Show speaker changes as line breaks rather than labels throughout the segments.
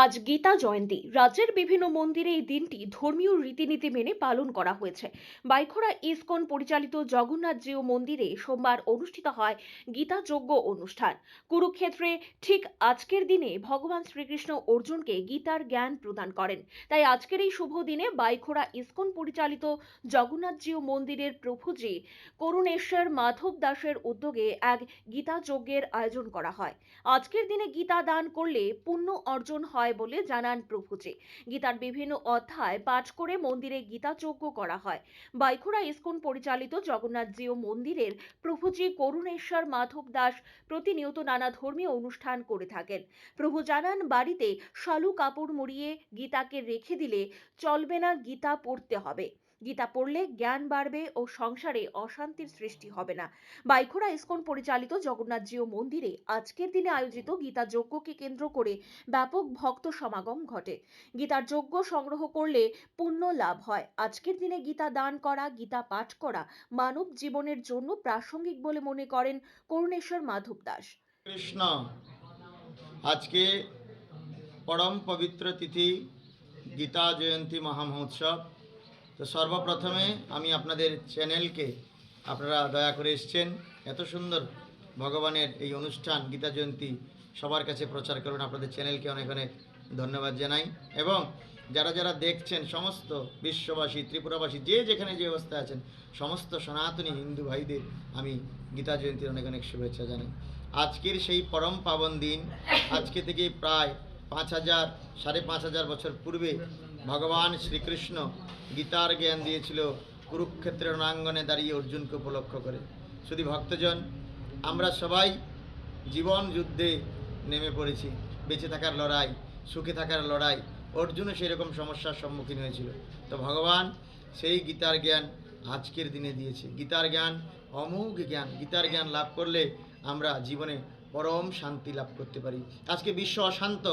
আজ গীতা জয়ন্তী। রাজ্যের বিভিন্ন মন্দিরে এই দিনটি ধর্মীয় রীতিনীতি মেনে পালন করা হয়েছে। বাইখোড়া ইসকন পরিচালিত জগন্নাথ জিউ মন্দিরে সোমবার অনুষ্ঠিত হয় গীতা যজ্ঞ অনুষ্ঠান। কুরুক্ষেত্রে ঠিক আজকের দিনে ভগবান শ্রীকৃষ্ণ অর্জুনকে গীতার জ্ঞান প্রদান করেন। তাই আজকের এই শুভ দিনে বাইখোড়া ইসকন পরিচালিত জগন্নাথ জিউ মন্দিরের প্রভুজি করুণেশ্বর মাধব দাসের উদ্যোগে এক গীতা যজ্ঞের আয়োজন করা হয়। আজকের দিনে গীতা দান করলে পুণ্য অর্জন হয় বলে জানান প্রভুজি। গীতার বিভিন্ন অধ্যায় পাঠ করে মন্দিরে গীতা যজ্ঞ করা হয়। বাইখুড়া ইস্কন পরিচালিত জগন্নাথ জিও মন্দিরের প্রভুজি করুণেশ্বর মাধব দাস প্রতিনিয়ত নানা ধর্মীয় অনুষ্ঠান করে থাকেন। প্রভু জানান, বাড়িতে শালু কাপড় মুড়িয়ে গীতাকে রেখে দিলে চলবে না, গীতা পড়তে হবে। গীতা পড়লে জ্ঞান বাড়বে ও সংসারে অশান্তির সৃষ্টি হবে না। বাইখোড়া ইস্কন পরিচালিত জগন্নাথ জিও মন্দিরে আজকের দিনে আয়োজিত গীতা যজ্ঞকে কেন্দ্র করে ব্যাপক ভক্ত সমাগম ঘটে। গীতার যজ্ঞ সংগ্রহ করলে পুণ্য লাভ হয়। আজকের দিনে গীতা দান করা, গীতা পাঠ করা মানব জীবনের জন্য প্রাসঙ্গিক বলে মনে করেন করুণেশ্বর মাধব দাস।
কৃষ্ণ, আজকে পরম পবিত্র তিথি গীতা জয়ন্তী মহামহোৎসব। তো সর্বপ্রথমে আমি আপনাদের চ্যানেলকে আপনারা দয়া করে এসছেন। এত সুন্দর ভগবানের এই অনুষ্ঠান, গীতা জয়ন্তী, সবার কাছে প্রচার করুন। আপনাদের চ্যানেলকে অনেক অনেক ধন্যবাদ জানাই। এবং যারা যারা দেখছেন, সমস্ত বিশ্ববাসী, ত্রিপুরাবাসী, যে যেখানে যে অবস্থায় আছেন, সমস্ত সনাতনী হিন্দু ভাইদের আমি গীতা জয়ন্তীর অনেক অনেক শুভেচ্ছা জানাই। আজকের সেই পরম পাবন দিন, আজকে থেকে প্রায় পাঁচ হাজার, সাড়ে পাঁচ হাজার বছর পূর্বে ভগবান শ্রীকৃষ্ণ গীতার জ্ঞান দিয়েছিল, কুরুক্ষেত্রের রণাঙ্গনে দাঁড়িয়ে অর্জুনকে উপলক্ষ করে। শুধু ভক্তজন, আমরা সবাই জীবন যুদ্ধে নেমে পড়েছি, বেঁচে থাকার লড়াই, সুখে থাকার লড়াই, অর্জুনও সেরকম সমস্যার সম্মুখীন হয়েছিল। তো ভগবান সেই গীতার জ্ঞান আজকের দিনে দিয়েছে। গীতার জ্ঞান অমোঘ জ্ঞান। গীতার জ্ঞান লাভ করলে আমরা জীবনে পরম শান্তি লাভ করতে পারি। আজকে বিশ্ব অশান্ত,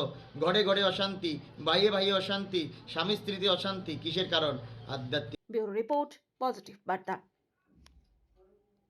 ঘরে ঘরে অশান্তি বাইরে বাইরে অশান্তি, স্বামী স্ত্রীতে অশান্তি, কিসের কারণ? আধ্যাত্মিক
রিপোর্ট, পজিটিভ বার্তা।